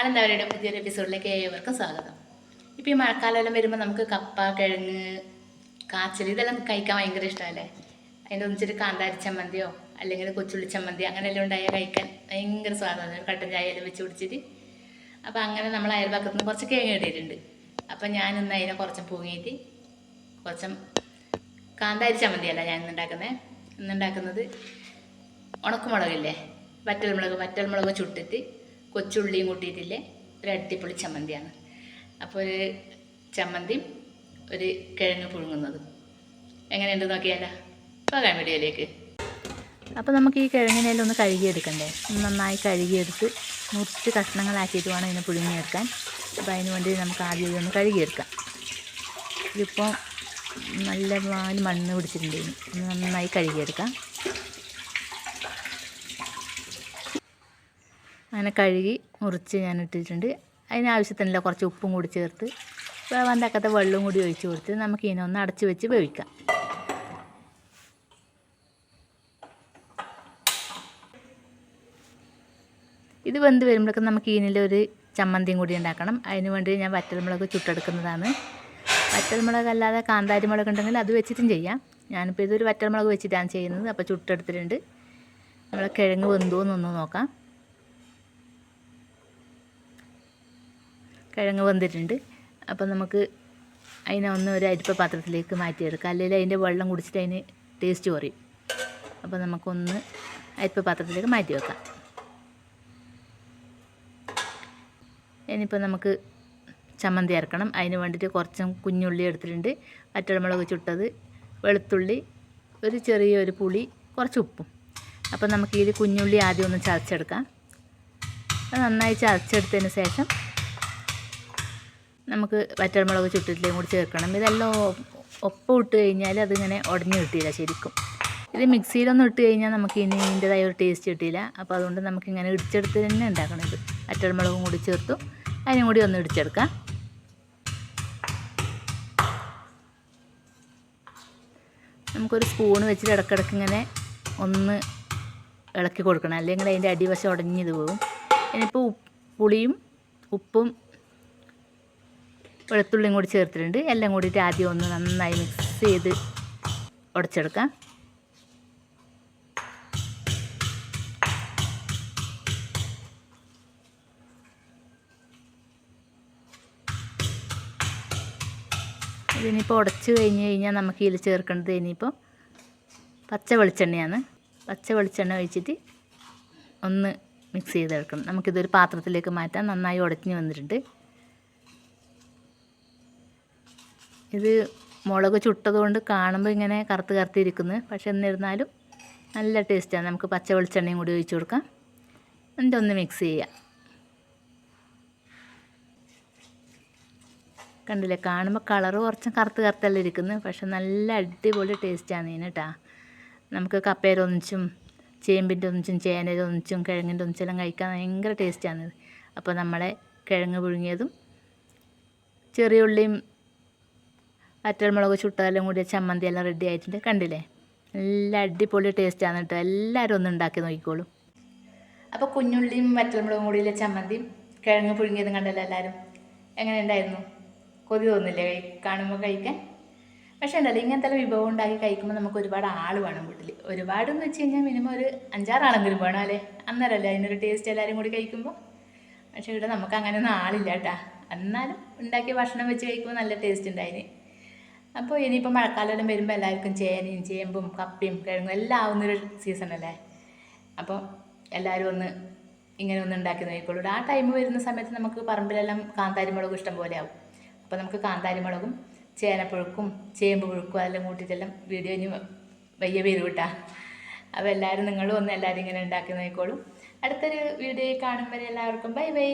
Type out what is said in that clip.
ആനന്ദവരുടെ പുതിയൊരു എപ്പിസോഡിലേക്ക് ഏവർക്കും സ്വാഗതം. ഇപ്പോൾ ഈ മഴക്കാലമെല്ലാം വരുമ്പോൾ നമുക്ക് കപ്പ കിഴങ്ങ് കാച്ചൽ ഇതെല്ലാം കഴിക്കാൻ ഭയങ്കര ഇഷ്ടമല്ലേ? അതിന്റെ ഒന്നിച്ചൊരു കാന്താരി ചമ്മന്തിയോ അല്ലെങ്കിൽ കൊച്ചുള്ളി ചമ്മന്തി അങ്ങനെയെല്ലാം ഉണ്ടായാൽ കഴിക്കാൻ ഭയങ്കര സ്വാദമാണ് കട്ടൻ ചായയെല്ലാം വെച്ച് കുടിച്ചിട്ട്. അപ്പോൾ അങ്ങനെ നമ്മൾ അയൽപക്കത്ത് നിന്ന് കുറച്ച് കിഴങ്ങ് ഇട്ടിട്ടുണ്ട് അപ്പോൾ ഞാൻ ഇന്ന് അതിനെ കുറച്ച് പൂങ്ങിയിട്ട് കുറച്ചും കാന്താരി ചമ്മന്തിയല്ല ഞാൻ ഇന്നുണ്ടാക്കുന്നത് ഇന്നുണ്ടാക്കുന്നത് മുളക് വറ്റൽമുളക് വറ്റൽമുളക് ചുട്ടിട്ട് കൊച്ചുള്ളിയും കൂട്ടിയിട്ടില്ലേ? ഒരു അടിപൊളി ചമ്മന്തിയാണ്. അപ്പോൾ ഒരു ചമ്മന്തി ഒരു കിഴങ്ങ് പുഴുങ്ങുന്നതും. എങ്ങനെയുണ്ട് നോക്കിയാലോ? പോകാൻ വീഡിയോയിലേക്ക്. അപ്പോൾ നമുക്ക് ഈ കിഴങ്ങിനെല്ലാം ഒന്ന് കഴുകിയെടുക്കണ്ടേ? നന്നായി കഴുകിയെടുത്ത് മുറിച്ച് കഷ്ണങ്ങളാക്കിയിട്ട് വേണം ഇതിനെ പുഴുങ്ങിയെടുക്കാൻ. അപ്പോൾ അതിന് വേണ്ടി നമുക്ക് ആദ്യം ഇതൊന്ന് കഴുകിയെടുക്കാം. ഇതിപ്പോൾ നല്ല മണ്ണ് പിടിച്ചിട്ടുണ്ട് നന്നായി കഴുകിയെടുക്കാം. അങ്ങനെ കഴുകി മുറിച്ച് ഞാൻ ഇട്ടിട്ടുണ്ട്. അതിനാവശ്യത്തിനുള്ള കുറച്ച് ഉപ്പും കൂടി ചേർത്ത് വേവാന്തക്കത്തെ വെള്ളവും കൂടി ഒഴിച്ച് കൊടുത്ത് നമുക്ക് ഇതിനെ ഒന്ന് അടച്ചു വെച്ച് വേവിക്കാം. ഇത് വെന്ത് വരുമ്പോഴൊക്കെ നമുക്ക് ഒരു ചമ്മന്തിയും കൂടി ഉണ്ടാക്കണം. അതിന് വേണ്ടി ഞാൻ വറ്റൽമുളക് ചുട്ടെടുക്കുന്നതാണ്. വറ്റൽമുളക് അല്ലാതെ കാന്താരി മുളക് ഉണ്ടെങ്കിൽ അത് വെച്ചിട്ടും ചെയ്യാം. ഞാനിപ്പോൾ ഇതൊരു വറ്റൽമുളക് വെച്ചിട്ടാണ് ചെയ്യുന്നത്. അപ്പോൾ ചുട്ടെടുത്തിട്ടുണ്ട്. നമ്മളെ കിഴങ്ങ് വെന്തോന്നൊന്ന് നോക്കാം. കിഴങ്ങ് വന്നിട്ടുണ്ട്. അപ്പം നമുക്ക് അതിനെ ഒന്ന് ഒരു അരിപ്പ പാത്രത്തിലേക്ക് മാറ്റിയെടുക്കാം. അല്ലെങ്കിൽ അതിന്റെ വെള്ളം കുടിച്ചിട്ട് അതിന് ടേസ്റ്റ് കുറയും. അപ്പോൾ നമുക്കൊന്ന് അരിപ്പ പാത്രത്തിലേക്ക് മാറ്റി വെക്കാം. ഇനിയിപ്പോൾ നമുക്ക് ചമ്മന്തി അരക്കണം. അതിന് വേണ്ടിയിട്ട് കുറച്ചും കുഞ്ഞുള്ളി എടുത്തിട്ടുണ്ട്. വറ്റൽമുളക് ചുട്ടത് വെളുത്തുള്ളി ഒരു ചെറിയൊരു പുളി കുറച്ച് ഉപ്പും. അപ്പോൾ നമുക്ക് ഇതിൽ കുഞ്ഞുള്ളി ആദ്യം ഒന്ന് ചതച്ചെടുക്കാം. നന്നായി ചതച്ചെടുത്തതിന് ശേഷം നമുക്ക് വറ്റൽമുളക് ചുട്ടിട്ടിലേയും കൂടി ചേർക്കണം. ഇതെല്ലാം ഒപ്പം ഇട്ട് കഴിഞ്ഞാൽ അതിങ്ങനെ ഉടഞ്ഞു കിട്ടിയില്ല ശരിക്കും. ഇത് മിക്സിയിലൊന്നും ഇട്ട് കഴിഞ്ഞാൽ നമുക്ക് ഇനി ഇതിന്റെതായ ഒരു ടേസ്റ്റ് കിട്ടിയില്ല. അപ്പോൾ അതുകൊണ്ട് നമുക്കിങ്ങനെ ഇടിച്ചെടുത്ത് തന്നെ ഉണ്ടാക്കണം ഇത്. വറ്റൽമുളകും കൂടി ചേർത്തു. അതിനും കൂടി ഒന്ന് ഇടിച്ചെടുക്കാം. നമുക്കൊരു സ്പൂൺ വെച്ചിട്ട് ഇടക്കിടക്ക് ഇങ്ങനെ ഒന്ന് ഇളക്കി കൊടുക്കണം. അല്ലെങ്കിൽ അതിന്റെ അടിവശം ഉടഞ്ഞത് പോകും. ഇനിയിപ്പോൾ പുളിയും ഉപ്പും വെളുത്തുള്ളിയും കൂടി ചേർത്തിട്ടുണ്ട്. എല്ലാം കൂടിയിട്ട് ആദ്യം ഒന്ന് നന്നായി മിക്സ് ചെയ്ത് ഉടച്ചെടുക്കാം. ഇതിനിപ്പോൾ ഉടച്ച് കഴിഞ്ഞ് കഴിഞ്ഞാൽ നമുക്ക് ഇതിൽ ചേർക്കേണ്ടത് ഇനിയിപ്പോൾ പച്ച വെളിച്ചെണ്ണയാണ്. പച്ച വെളിച്ചെണ്ണ ഒഴിച്ചിട്ട് ഒന്ന് മിക്സ് ചെയ്തെടുക്കണം. നമുക്കിതൊരു പാത്രത്തിലേക്ക് മാറ്റാം. നന്നായി ഉടഞ്ഞ് വന്നിട്ടുണ്ട്. ഇത് മുളക് ചുട്ടതുകൊണ്ട് കാണുമ്പോൾ ഇങ്ങനെ കറുത്ത് കറുത്തിരിക്കുന്നു. പക്ഷെ എന്നിരുന്നാലും നല്ല ടേസ്റ്റാണ് നമുക്ക് പച്ച വെളിച്ചെണ്ണയും കൂടി ഒഴിച്ചു കൊടുക്കാം. എന്നിട്ട് ഒന്ന് മിക്സ് ചെയ്യാം. കണ്ടില്ലേ? കാണുമ്പോൾ കളറ് കുറച്ച് കറുത്ത് കറുത്തല്ല ഇരിക്കുന്നു. പക്ഷെ നല്ല അടിപൊളി ടേസ്റ്റാണ് ഇതിന് കേട്ടോ നമുക്ക് കപ്പേരൊന്നിച്ചും ചേമ്പിന്റെ ഒന്നിച്ചും ചേനയുടെ ഒന്നിച്ചും കിഴങ്ങിന്റെ ഒന്നിച്ചെല്ലാം കഴിക്കാൻ ഭയങ്കര ടേസ്റ്റാണ് അപ്പോൾ നമ്മളെ കിഴങ്ങ് പുഴുങ്ങിയതും ചെറിയ ഉള്ളിയും വറ്റൽമുളക് ചുട്ടതെല്ലാം കൂടി ചമ്മന്തി എല്ലാം റെഡി ആയിട്ടുണ്ട്. കണ്ടില്ലേ? നല്ല അടിപൊളി ടേസ്റ്റാണ് കേട്ടോ എല്ലാവരും ഒന്ന് ഉണ്ടാക്കി നോക്കിക്കോളും. അപ്പോൾ കുഞ്ഞുള്ളിയും വറ്റൽമുളകും കൂടിയിലെ ചമ്മന്തിയും കിഴങ്ങ് പുഴുങ്ങിയതും കണ്ടല്ലോ എല്ലാവരും എങ്ങനെ ഉണ്ടായിരുന്നു? കൊതി തോന്നില്ലേ കാണുമ്പോൾ കഴിക്കാൻ? പക്ഷേ ഉണ്ടല്ലോ ഇങ്ങനത്തെ വിഭവം ഉണ്ടാക്കി കഴിക്കുമ്പോൾ നമുക്ക് ഒരുപാട് ആൾ വേണം വീട്ടിൽ ഒരുപാടെന്ന് വെച്ച് കഴിഞ്ഞാൽ മിനിമം ഒരു അഞ്ചാറാളെങ്കിലും വേണം അല്ലേ? അന്നേരമല്ലേ അതിനൊരു ടേസ്റ്റ് എല്ലാവരും കൂടി കഴിക്കുമ്പോൾ പക്ഷേ ഇവിടെ നമുക്ക് അങ്ങനെയൊന്നും ആളില്ല കേട്ടാ എന്നാലും ഉണ്ടാക്കിയ ഭക്ഷണം വെച്ച് കഴിക്കുമ്പോൾ നല്ല ടേസ്റ്റ് ഉണ്ടായിന് അപ്പോൾ ഇനിയിപ്പോൾ മഴക്കാലം വരുമ്പോൾ എല്ലാവർക്കും ചേനയും ചേമ്പും കപ്പയും കിഴങ്ങും എല്ലാം ആവുന്നൊരു അല്ലേ? അപ്പോൾ എല്ലാവരും ഒന്ന് ഇങ്ങനെ ഒന്ന് ഉണ്ടാക്കി നോക്കിക്കോളൂ. ആ ടൈം വരുന്ന സമയത്ത് നമുക്ക് പറമ്പിലെല്ലാം കാന്താരി മുളകും ഇഷ്ടം പോലെ ആവും. അപ്പോൾ നമുക്ക് കാന്താരി മുളകും ചേനപ്പുഴുക്കും ചേമ്പ് പുഴുക്കും അതെല്ലാം കൂട്ടിയിട്ടെല്ലാം വീഡിയോ ഇനി വയ്യ പേര് വിട്ടാ അപ്പോൾ എല്ലാവരും നിങ്ങളും ഒന്ന് എല്ലാവരും ഇങ്ങനെ ഉണ്ടാക്കി നോക്കിക്കോളൂ. അടുത്തൊരു വീഡിയോ കാണുമ്പോൾ എല്ലാവർക്കും. Bye bye